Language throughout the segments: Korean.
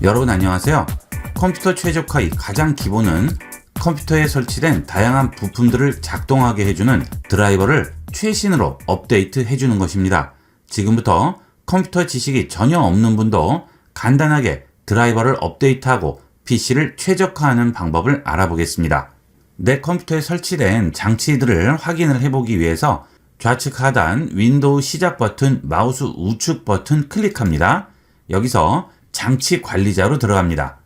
여러분 안녕하세요. 컴퓨터 최적화의 가장 기본은 컴퓨터에 설치된 다양한 부품들을 작동하게 해주는 드라이버를 최신으로 업데이트 해주는 것입니다. 지금부터 컴퓨터 지식이 전혀 없는 분도 간단하게 드라이버를 업데이트하고 PC를 최적화하는 방법을 알아보겠습니다. 내 컴퓨터에 설치된 장치들을 확인을 해보기 위해서 좌측 하단 윈도우 시작 버튼 마우스 우측 버튼 클릭합니다. 여기서 장치 관리자로 들어갑니다.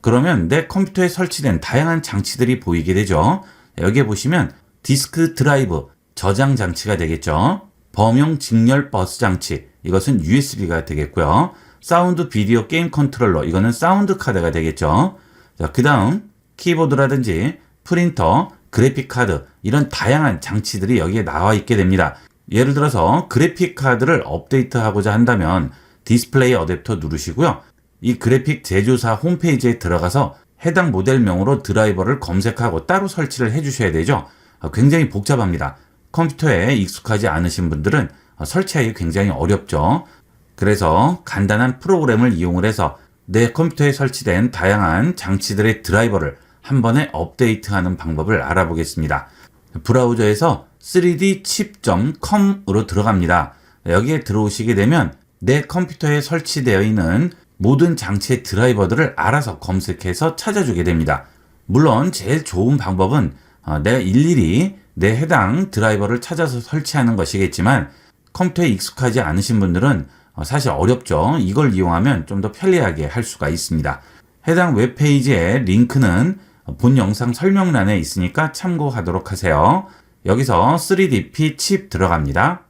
그러면 내 컴퓨터에 설치된 다양한 장치들이 보이게 되죠. 여기에 보시면 디스크 드라이브 저장 장치가 되겠죠. 범용 직렬 버스 장치 이것은 USB가 되겠고요. 사운드 비디오 게임 컨트롤러 이거는 사운드 카드가 되겠죠. 자, 그다음 키보드라든지 프린터, 그래픽 카드 이런 다양한 장치들이 여기에 나와 있게 됩니다. 예를 들어서 그래픽 카드를 업데이트하고자 한다면 디스플레이 어댑터 누르시고요. 이 그래픽 제조사 홈페이지에 들어가서 해당 모델명으로 드라이버를 검색하고 따로 설치를 해 주셔야 되죠. 아, 굉장히 복잡합니다. 컴퓨터에 익숙하지 않으신 분들은 설치하기 굉장히 어렵죠. 그래서 간단한 프로그램을 이용을 해서 내 컴퓨터에 설치된 다양한 장치들의 드라이버를 한 번에 업데이트하는 방법을 알아보겠습니다. 브라우저에서 3dchip.com으로 들어갑니다. 여기에 들어오시게 되면 내 컴퓨터에 설치되어 있는 모든 장치의 드라이버들을 알아서 검색해서 찾아주게 됩니다. 물론 제일 좋은 방법은 어, 내가 일일이 내 해당 드라이버를 찾아서 설치하는 것이겠지만 컴퓨터에 익숙하지 않으신 분들은 어, 사실 어렵죠. 이걸 이용하면 좀 더 편리하게 할 수가 있습니다. 해당 웹페이지의 링크는 본 영상 설명란에 있으니까 참고하도록 하세요. 여기서 3DP 칩 들어갑니다.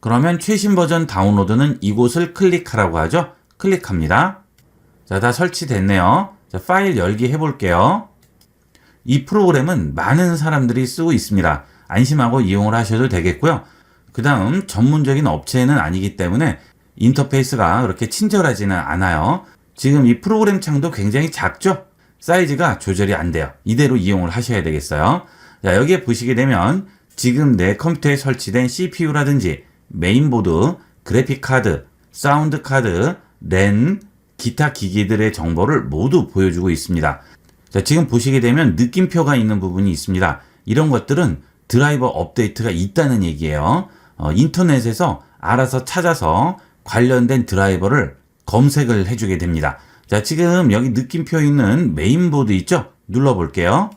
그러면 최신 버전 다운로드는 이곳을 클릭하라고 하죠. 클릭합니다. 자, 다 설치됐네요. 자, 파일 열기 해볼게요. 이 프로그램은 많은 사람들이 쓰고 있습니다. 안심하고 이용을 하셔도 되겠고요. 그 다음 전문적인 업체는 아니기 때문에 인터페이스가 그렇게 친절하지는 않아요. 지금 이 프로그램 창도 굉장히 작죠? 사이즈가 조절이 안 돼요. 이대로 이용을 하셔야 되겠어요. 자, 여기에 보시게 되면 지금 내 컴퓨터에 설치된 CPU라든지 메인보드, 그래픽 카드, 사운드 카드, 랜, 기타 기기들의 정보를 모두 보여주고 있습니다. 자, 지금 보시게 되면 느낌표가 있는 부분이 있습니다. 이런 것들은 드라이버 업데이트가 있다는 얘기예요. 어, 인터넷에서 알아서 찾아서 관련된 드라이버를 검색을 해주게 됩니다. 자, 지금 여기 느낌표 있는 메인보드 있죠? 눌러볼게요.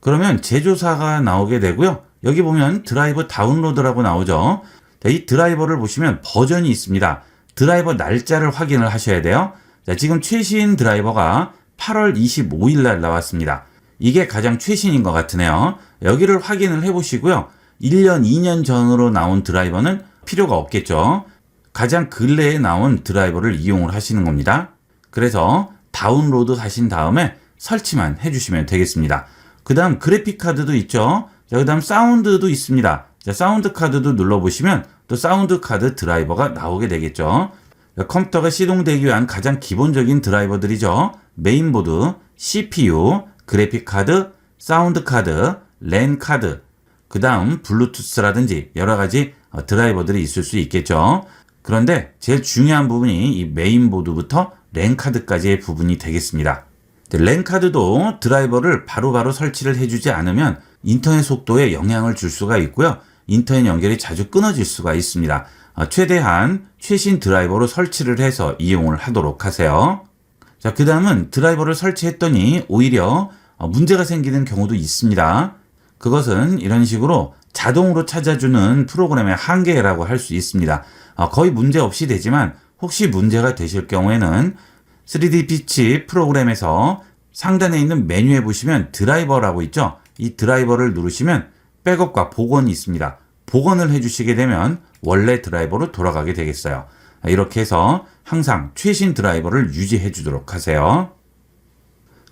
그러면 제조사가 나오게 되고요. 여기 보면 드라이버 다운로드라고 나오죠. 자, 이 드라이버를 보시면 버전이 있습니다. 드라이버 날짜를 확인을 하셔야 돼요. 자, 지금 최신 드라이버가 8월 25일 날 나왔습니다. 이게 가장 최신인 것 같으네요. 여기를 확인을 해 보시고요. 1년, 2년 전으로 나온 드라이버는 필요가 없겠죠. 가장 근래에 나온 드라이버를 이용을 하시는 겁니다. 그래서 다운로드 하신 다음에 설치만 해주시면 되겠습니다. 그 다음 그래픽 카드도 있죠. 그 다음 사운드도 있습니다. 자, 사운드 카드도 눌러보시면 또 사운드 카드 드라이버가 나오게 되겠죠. 컴퓨터가 시동되기 위한 가장 기본적인 드라이버들이죠. 메인보드, CPU, 그래픽 카드, 사운드 카드, 랜 카드, 그 다음 블루투스라든지 여러 가지 어, 드라이버들이 있을 수 있겠죠. 그런데 제일 중요한 부분이 이 메인보드부터 랜 카드까지의 부분이 되겠습니다. 랜 카드도 드라이버를 바로바로 바로 설치를 해주지 않으면 인터넷 속도에 영향을 줄 수가 있고요. 인터넷 연결이 자주 끊어질 수가 있습니다. 어, 최대한 최신 드라이버로 설치를 해서 이용을 하도록 하세요. 자, 그 다음은 드라이버를 설치했더니 오히려 어, 문제가 생기는 경우도 있습니다. 그것은 이런 식으로 자동으로 찾아주는 프로그램의 한계라고 할 수 있습니다. 어, 거의 문제 없이 되지만 혹시 문제가 되실 경우에는 3D 피치 프로그램에서 상단에 있는 메뉴에 보시면 드라이버라고 있죠. 이 드라이버를 누르시면 백업과 복원이 있습니다. 복원을 해주시게 되면 원래 드라이버로 돌아가게 되겠어요. 이렇게 해서 항상 최신 드라이버를 유지해 주도록 하세요.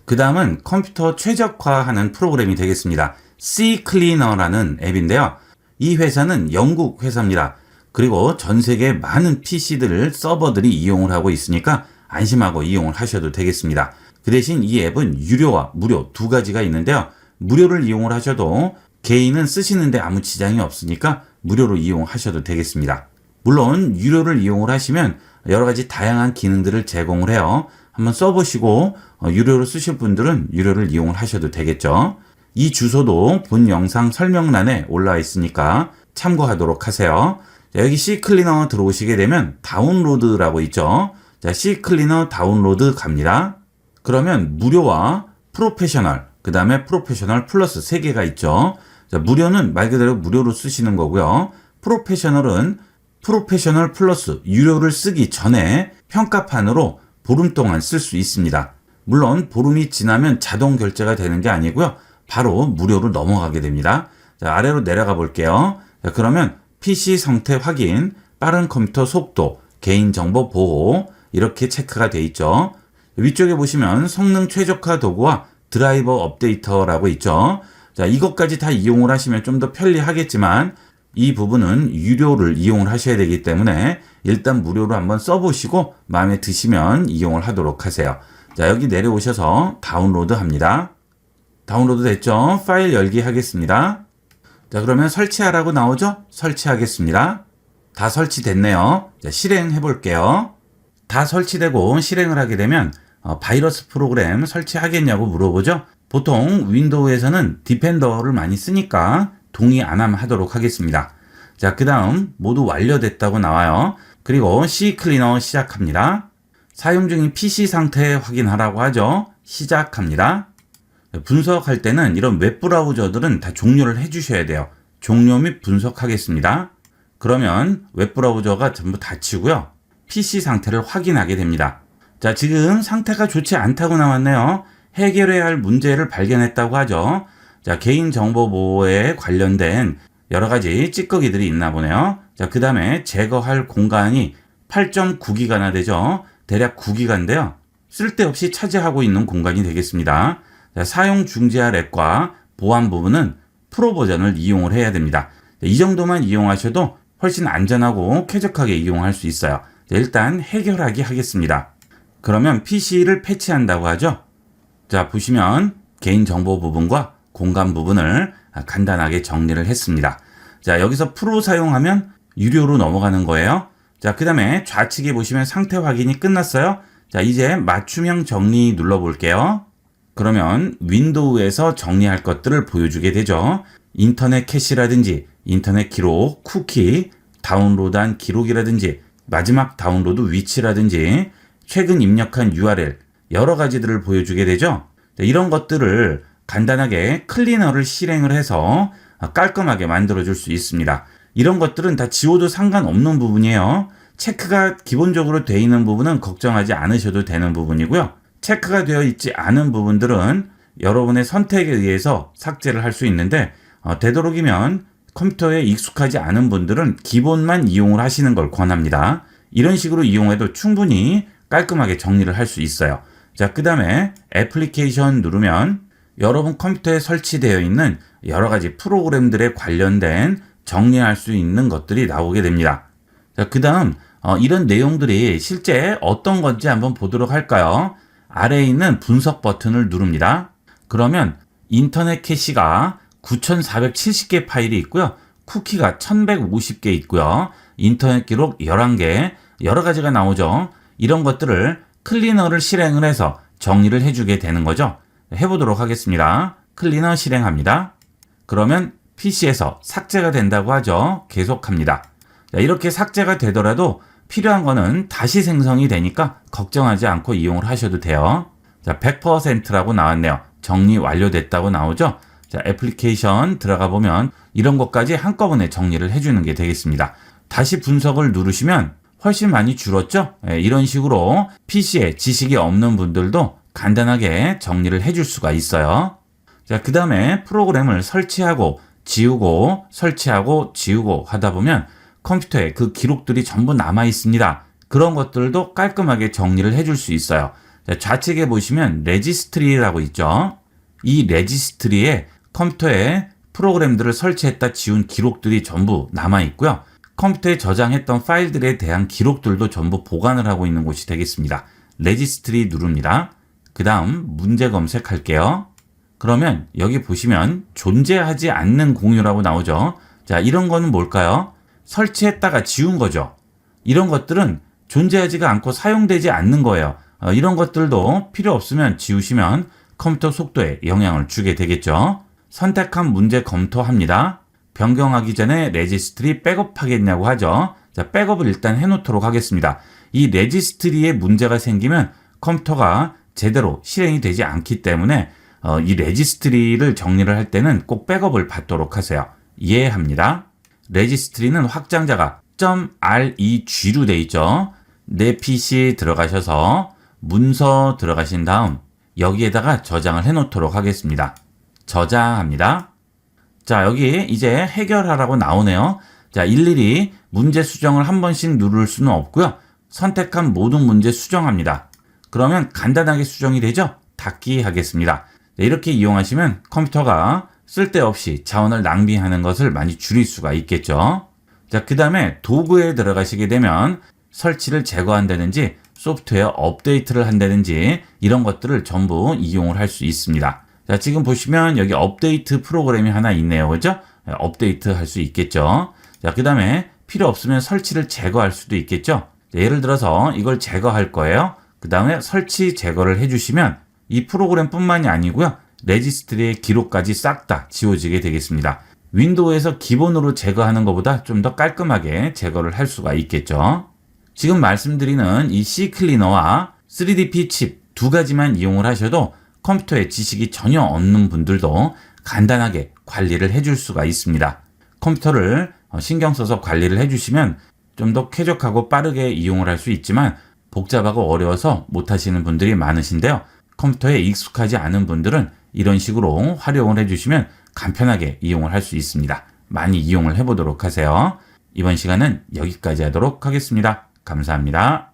그 다음은 컴퓨터 최적화하는 프로그램이 되겠습니다. C 클리너라는 앱인데요. 이 회사는 영국 회사입니다. 그리고 전 세계 많은 PC들, 서버들이 이용을 하고 있으니까 안심하고 이용을 하셔도 되겠습니다. 그 대신 이 앱은 유료와 무료 두 가지가 있는데요. 무료를 이용을 하셔도 개인은 쓰시는데 아무 지장이 없으니까 무료로 이용하셔도 되겠습니다. 물론 유료를 이용을 하시면 여러 가지 다양한 기능들을 제공을 해요. 한번 써보시고 어, 유료로 쓰실 분들은 유료를 이용을 하셔도 되겠죠. 이 주소도 본 영상 설명란에 올라와 있으니까 참고하도록 하세요. 자, 여기 C 클리너 들어오시게 되면 다운로드라고 있죠. 자, C 클리너 다운로드 갑니다. 그러면 무료와 프로페셔널, 그 다음에 프로페셔널 플러스 3개가 있죠. 자, 무료는 말 그대로 무료로 쓰시는 거고요. 프로페셔널은 프로페셔널 플러스 유료를 쓰기 전에 평가판으로 보름 동안 쓸 수 있습니다. 물론 보름이 지나면 자동 결제가 되는 게 아니고요. 바로 무료로 넘어가게 됩니다. 자, 아래로 내려가 볼게요. 자, 그러면 PC 상태 확인, 빠른 컴퓨터 속도, 개인정보 보호 이렇게 체크가 돼 있죠. 위쪽에 보시면 성능 최적화 도구와 드라이버 업데이터라고 있죠. 자, 이것까지 다 이용을 하시면 좀 더 편리하겠지만 이 부분은 유료를 이용을 하셔야 되기 때문에 일단 무료로 한번 써보시고 마음에 드시면 이용을 하도록 하세요. 자, 여기 내려오셔서 다운로드 합니다. 다운로드 됐죠? 파일 열기 하겠습니다. 자, 그러면 설치하라고 나오죠? 설치하겠습니다. 다 설치됐네요. 자, 실행해 볼게요. 다 설치되고 실행을 하게 되면 어, 바이러스 프로그램 설치하겠냐고 물어보죠. 보통 윈도우에서는 디펜더를 많이 쓰니까 동의 안 하면 하도록 하겠습니다. 자, 그 다음 모두 완료됐다고 나와요. 그리고 C 클리너 시작합니다. 사용 중인 PC 상태 확인하라고 하죠. 시작합니다. 분석할 때는 이런 웹 브라우저들은 다 종료를 해 주셔야 돼요. 종료 및 분석하겠습니다. 그러면 웹 브라우저가 전부 닫히고요. PC 상태를 확인하게 됩니다. 자, 지금 상태가 좋지 않다고 나왔네요. 해결해야 할 문제를 발견했다고 하죠. 자, 개인정보 보호에 관련된 여러 가지 찌꺼기들이 있나 보네요. 자, 그 다음에 제거할 공간이 8.9기가나 되죠. 대략 9기가인데요. 쓸데없이 차지하고 있는 공간이 되겠습니다. 자, 사용 중지할 앱과 보안 부분은 프로 버전을 이용을 해야 됩니다. 자, 이 정도만 이용하셔도 훨씬 안전하고 쾌적하게 이용할 수 있어요. 자, 일단 해결하기 하겠습니다. 그러면 PC를 패치한다고 하죠. 자, 보시면 개인정보 부분과 공간 부분을 간단하게 정리를 했습니다. 자, 여기서 프로 사용하면 유료로 넘어가는 거예요. 자, 그 다음에 좌측에 보시면 상태 확인이 끝났어요. 자, 이제 맞춤형 정리 눌러볼게요. 그러면 윈도우에서 정리할 것들을 보여주게 되죠. 인터넷 캐시라든지 인터넷 기록, 쿠키, 다운로드한 기록이라든지 마지막 다운로드 위치라든지 최근 입력한 URL 여러 가지들을 보여주게 되죠. 이런 것들을 간단하게 클리너를 실행을 해서 깔끔하게 만들어 줄 수 있습니다. 이런 것들은 다 지워도 상관없는 부분이에요. 체크가 기본적으로 되어 있는 부분은 걱정하지 않으셔도 되는 부분이고요. 체크가 되어 있지 않은 부분들은 여러분의 선택에 의해서 삭제를 할 수 있는데 어, 되도록이면 컴퓨터에 익숙하지 않은 분들은 기본만 이용을 하시는 걸 권합니다. 이런 식으로 이용해도 충분히 깔끔하게 정리를 할 수 있어요. 자, 그 다음에 애플리케이션 누르면 여러분 컴퓨터에 설치되어 있는 여러 가지 프로그램들에 관련된 정리할 수 있는 것들이 나오게 됩니다. 자, 그 다음, 어, 이런 내용들이 실제 어떤 건지 한번 보도록 할까요? 아래에 있는 분석 버튼을 누릅니다. 그러면 인터넷 캐시가 9470개 파일이 있고요. 쿠키가 1150개 있고요. 인터넷 기록 11개, 여러 가지가 나오죠. 이런 것들을 클리너를 실행을 해서 정리를 해주게 되는 거죠. 해보도록 하겠습니다. 클리너 실행합니다. 그러면 PC에서 삭제가 된다고 하죠. 계속합니다. 자, 이렇게 삭제가 되더라도 필요한 거는 다시 생성이 되니까 걱정하지 않고 이용을 하셔도 돼요. 자, 100%라고 나왔네요. 정리 완료됐다고 나오죠. 자, 애플리케이션 들어가 보면 이런 것까지 한꺼번에 정리를 해주는 게 되겠습니다. 다시 분석을 누르시면 훨씬 많이 줄었죠? 예, 이런 식으로 PC에 지식이 없는 분들도 간단하게 정리를 해줄 수가 있어요. 자, 그 다음에 프로그램을 설치하고 지우고 설치하고 지우고 하다 보면 컴퓨터에 그 기록들이 전부 남아 있습니다. 그런 것들도 깔끔하게 정리를 해줄 수 있어요. 자, 좌측에 보시면 레지스트리라고 있죠. 이 레지스트리에 컴퓨터에 프로그램들을 설치했다 지운 기록들이 전부 남아 있고요. 컴퓨터에 저장했던 파일들에 대한 기록들도 전부 보관을 하고 있는 곳이 되겠습니다. 레지스트리 누릅니다. 그 다음 문제 검색할게요. 그러면 여기 보시면 존재하지 않는 공유라고 나오죠. 자, 이런 거는 뭘까요? 설치했다가 지운 거죠. 이런 것들은 존재하지가 않고 사용되지 않는 거예요. 어, 이런 것들도 필요 없으면 지우시면 컴퓨터 속도에 영향을 주게 되겠죠. 선택한 문제 검토합니다. 변경하기 전에 레지스트리 백업하겠냐고 하죠. 자, 백업을 일단 해놓도록 하겠습니다. 이 레지스트리에 문제가 생기면 컴퓨터가 제대로 실행이 되지 않기 때문에 어, 이 레지스트리를 정리를 할 때는 꼭 백업을 받도록 하세요. 이해합니다. 레지스트리는 확장자가 .reg로 돼 있죠. 내 PC에 들어가셔서 문서 들어가신 다음 여기에다가 저장을 해 놓도록 하겠습니다. 저장합니다. 자, 여기 이제 해결하라고 나오네요. 자, 일일이 문제 수정을 한 번씩 누를 수는 없고요. 선택한 모든 문제 수정합니다. 그러면 간단하게 수정이 되죠? 닫기 하겠습니다. 네, 이렇게 이용하시면 컴퓨터가 쓸데없이 자원을 낭비하는 것을 많이 줄일 수가 있겠죠. 자, 그 다음에 도구에 들어가시게 되면 설치를 제거한다든지 소프트웨어 업데이트를 한다든지 이런 것들을 전부 이용을 할 수 있습니다. 자, 지금 보시면 여기 업데이트 프로그램이 하나 있네요. 그죠? 네, 업데이트 할 수 있겠죠. 자, 그 다음에 필요 없으면 설치를 제거할 수도 있겠죠. 자, 예를 들어서 이걸 제거할 거예요. 그 다음에 설치 제거를 해주시면 이 프로그램 뿐만이 아니고요. 레지스트리의 기록까지 싹 다 지워지게 되겠습니다. 윈도우에서 기본으로 제거하는 것보다 좀 더 깔끔하게 제거를 할 수가 있겠죠. 지금 말씀드리는 이 C 클리너와 3DP 칩 두 가지만 이용을 하셔도 컴퓨터에 지식이 전혀 없는 분들도 간단하게 관리를 해줄 수가 있습니다. 컴퓨터를 어, 신경 써서 관리를 해주시면 좀 더 쾌적하고 빠르게 이용을 할 수 있지만 복잡하고 어려워서 못하시는 분들이 많으신데요. 컴퓨터에 익숙하지 않은 분들은 이런 식으로 활용을 해주시면 간편하게 이용을 할 수 있습니다. 많이 이용을 해보도록 하세요. 이번 시간은 여기까지 하도록 하겠습니다. 감사합니다.